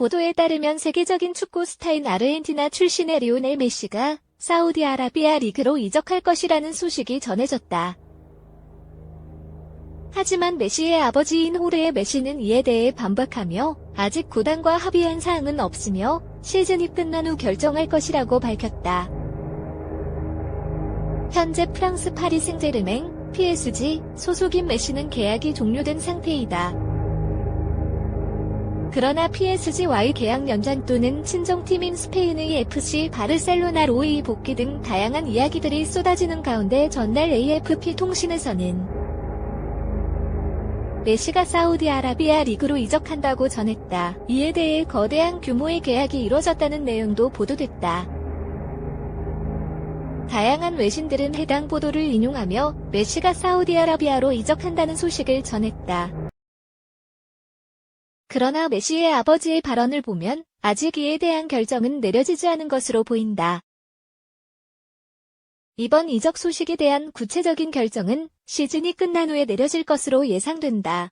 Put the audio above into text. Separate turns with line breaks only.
보도에 따르면 세계적인 축구 스타인 아르헨티나 출신의 리오넬 메시가 사우디아라비아 리그로 이적할 것이라는 소식이 전해졌다. 하지만 메시의 아버지인 호르의 메시는 이에 대해 반박하며 아직 구단과 합의한 사항은 없으며 시즌이 끝난 후 결정할 것이라고 밝혔다. 현재 프랑스 파리 생제르맹, PSG 소속인 메시는 계약이 종료된 상태이다. 그러나 PSG와의 계약 연장 또는 친정팀인 스페인의 FC 바르셀로나로의 복귀 등 다양한 이야기들이 쏟아지는 가운데 전날 AFP 통신에서는 메시가 사우디아라비아 리그로 이적한다고 전했다. 이에 대해 거대한 규모의 계약이 이뤄졌다는 내용도 보도됐다. 다양한 외신들은 해당 보도를 인용하며 메시가 사우디아라비아로 이적한다는 소식을 전했다. 그러나 메시의 아버지의 발언을 보면 아직 이에 대한 결정은 내려지지 않은 것으로 보인다. 이번 이적 소식에 대한 구체적인 결정은 시즌이 끝난 후에 내려질 것으로 예상된다.